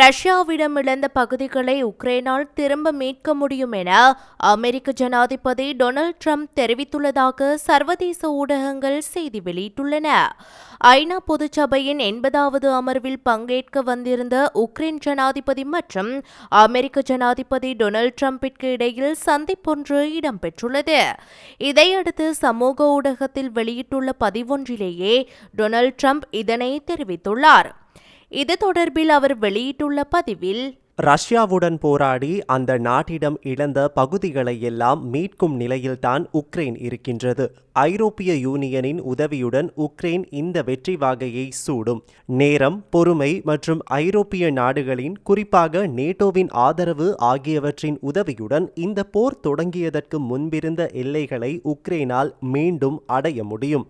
ரஷ்யாவிடம் இழந்த பகுதிகளை உக்ரைனால் திரும்ப மீட்க முடியும் என அமெரிக்க ஜனாதிபதி டொனால்ட் ட்ரம்ப் தெரிவித்துள்ளதாக சர்வதேச ஊடகங்கள் செய்தி வெளியிட்டுள்ளன. ஐநா பொதுச்சபையின் எண்பதாவது அமர்வில் பங்கேற்க வந்திருந்த உக்ரைன் ஜனாதிபதி மற்றும் அமெரிக்க ஜனாதிபதி டொனால்ட் ட்ரம்பிற்கு இடையில் சந்திப்பொன்று இடம்பெற்றுள்ளது. இதையடுத்து சமூக ஊடகத்தில் வெளியிட்டுள்ள பதிவொன்றிலேயே டொனால்ட் ட்ரம்ப் இதனை தெரிவித்துள்ளார். இது தொடர்பில் அவர் வெளியிட்டுள்ள பதிவில் ரஷ்யாவுடன் போராடி அந்த நாட்டிடம் இழந்த பகுதிகளை எல்லாம் மீட்கும் நிலையில்தான் உக்ரைன் இருக்கின்றது. ஐரோப்பிய யூனியனின் உதவியுடன் உக்ரைன் இந்த வெற்றி வாகையை சூடும். நேரம் பொறுமை மற்றும் ஐரோப்பிய நாடுகளின் குறிப்பாக நேட்டோவின் ஆதரவு ஆகியவற்றின் உதவியுடன் இந்த போர் தொடங்கியதற்கு முன்பிருந்த எல்லைகளை உக்ரைனால் மீண்டும் அடைய முடியும்.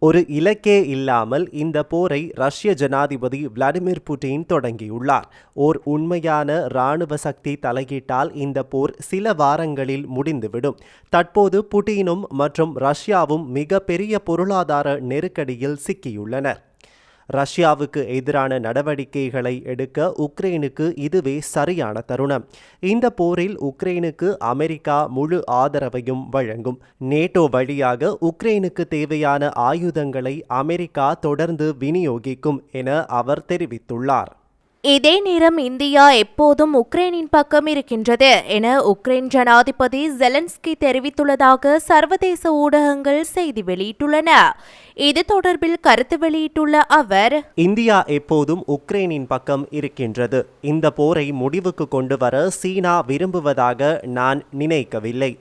ஒரு இலக்கே இல்லாமல் இந்த போரை ரஷ்ய ஜனாதிபதி விளாடிமிர் புட்டின் தொடங்கியுள்ளார். ஓர் உண்மையான இராணுவ சக்தி தலையிட்டால் இந்த போர் சில வாரங்களில் முடிந்துவிடும். தற்போது புட்டினும் மற்றும் ரஷ்யாவும் மிக பெரிய பொருளாதார நெருக்கடியில் சிக்கியுள்ளனர். ரஷ்யாவுக்கு எதிரான நடவடிக்கைகளை எடுக்க உக்ரைனுக்கு இதுவே சரியான தருணம். இந்த போரில் உக்ரைனுக்கு அமெரிக்கா முழு ஆதரவையும் வழங்கும். நேட்டோ வழியாக உக்ரைனுக்கு தேவையான ஆயுதங்களை அமெரிக்கா தொடர்ந்து விநியோகிக்கும் என அவர் தெரிவித்துள்ளார். இதே நேரம் இந்தியா எப்போதும் உக்ரைனின் பக்கம் இருக்கின்றது என உக்ரைன் ஜனாதிபதி ஜெலன்ஸ்கி தெரிவித்துள்ளதாக சர்வதேச ஊடகங்கள் செய்தி வெளியிட்டுள்ளன. இது தொடர்பில் கருத்து வெளியிட்டுள்ள அவர் இந்தியா எப்போதும் உக்ரைனின் பக்கம் இருக்கின்றது. இந்த போரை முடிவுக்கு கொண்டு வர சீனா விரும்புவதாக நான் நினைக்கவில்லை.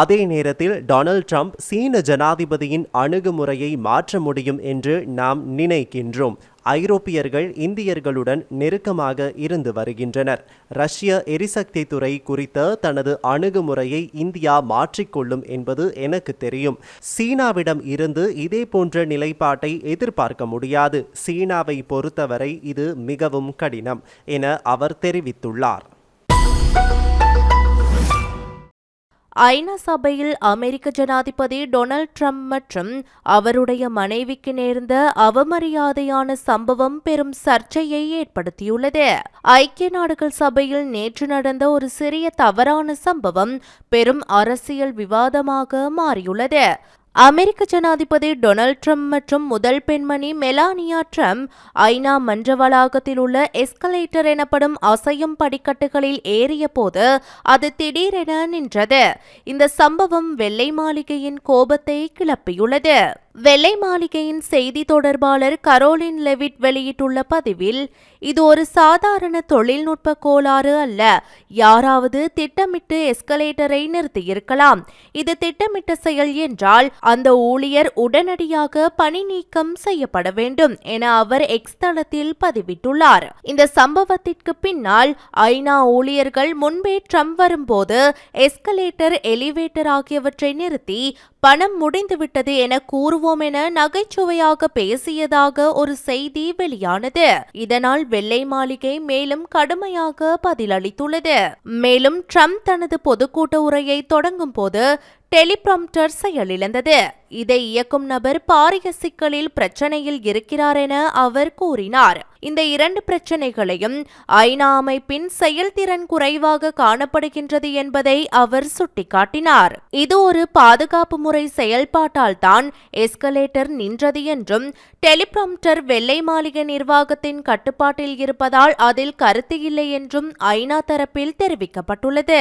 அதே நேரத்தில் டொனால்ட் ட்ரம்ப் சீன ஜனாதிபதியின் அணுகுமுறையை மாற்ற முடியும் என்று நாம் நினைக்கின்றோம். ஐரோப்பியர்கள் இந்தியர்களுடன் நெருக்கமாக இருந்து வருகின்றனர். ரஷ்ய எரிசக்தி துறை குறித்த தனது அணுகுமுறையை இந்தியா மாற்றிக்கொள்ளும் என்பது எனக்கு தெரியும். சீனாவிடம் இருந்து இதே போன்ற நிலைப்பாட்டை எதிர்பார்க்க முடியாது. சீனாவை பொறுத்தவரை இது மிகவும் கடினம் என அவர் தெரிவித்துள்ளார். ஐநா சபையில் அமெரிக்க ஜனாதிபதி டொனால்ட் ட்ரம்ப் மற்றும் அவருடைய மனைவிக்கு நேர்ந்த அவமரியாதையான சம்பவம் பெரும் சர்ச்சையை ஏற்படுத்தியுள்ளது. ஐக்கிய நாடுகள் சபையில் நேற்று நடந்த ஒரு சிறிய தவறான சம்பவம் பெரும் அரசியல் விவாதமாக மாறியுள்ளது. அமெரிக்க ஜனாதிபதி டொனால்ட் ட்ரம்ப் மற்றும் முதல் பெண்மணி மெலானியா ட்ரம்ப் ஐநா மன்ற வளாகத்தில் உள்ள எஸ்கலேட்டர் எனப்படும் அசையும் படிக்கட்டுகளில் ஏறிய போது அது திடீரென நின்றது. இந்த சம்பவம் வெள்ளை மாளிகையின் கோபத்தை கிளப்பியுள்ளது. வெள்ளை மாளிகையின் செய்தி தொடர்பாளர் கரோலின் லெவிட் வெளியிட்டுள்ள பதிவில் இது ஒரு சாதாரண தொழில்நுட்ப கோளாறு அல்ல. யாராவது திட்டமிட்டு எஸ்கலேட்டரை நிறுத்தியிருக்கலாம். இது திட்டமிட்ட செயல் என்றால் அந்த ஊழியர் உடனடியாக பணி நீக்கம் செய்யப்பட வேண்டும் என அவர் எக்ஸ் தளத்தில் பதிவிட்டுள்ளார். இந்த சம்பவத்திற்கு பின்னால் ஐநா ஊழியர்கள் முன்பே ட்ரம்ப் வரும்போது எஸ்கலேட்டர் எலிவேட்டர் ஆகியவற்றை நிறுத்தி பணம் முடிந்துவிட்டது என கூறுவோம் என நகைச்சுவையாக பேசியதாக ஒரு செய்தி வெளியானது. இதனால் வெள்ளை மாளிகை மேலும் கடுமையாக பதிலளித்துள்ளது. மேலும் ட்ரம்ப் தனது பொதுக்கூட்ட உரையை தொடங்கும் போது டெலிப்ராம்டர் செயலிழந்தது. இதை இயக்கும் நபர் பாரிய சிக்கலில் பிரச்சனையில் இருக்கிறார் என அவர் கூறினார். இந்த இரண்டு பிரச்சனைகளையும் ஐநா அமைப்பின் செயல்திறன் குறைவாக காணப்படுகின்றது என்பதை அவர் சுட்டிக்காட்டினார். இது ஒரு பாதுகாப்பு முறை செயல்பாட்டால் தான் எஸ்கலேட்டர் நின்றது என்றும் டெலிப்ராம்டர் வெள்ளை மாளிகை நிர்வாகத்தின் கட்டுப்பாட்டில் இருப்பதால் அதில் கருத்து இல்லை என்றும் ஐநா தரப்பில் தெரிவிக்கப்பட்டுள்ளது.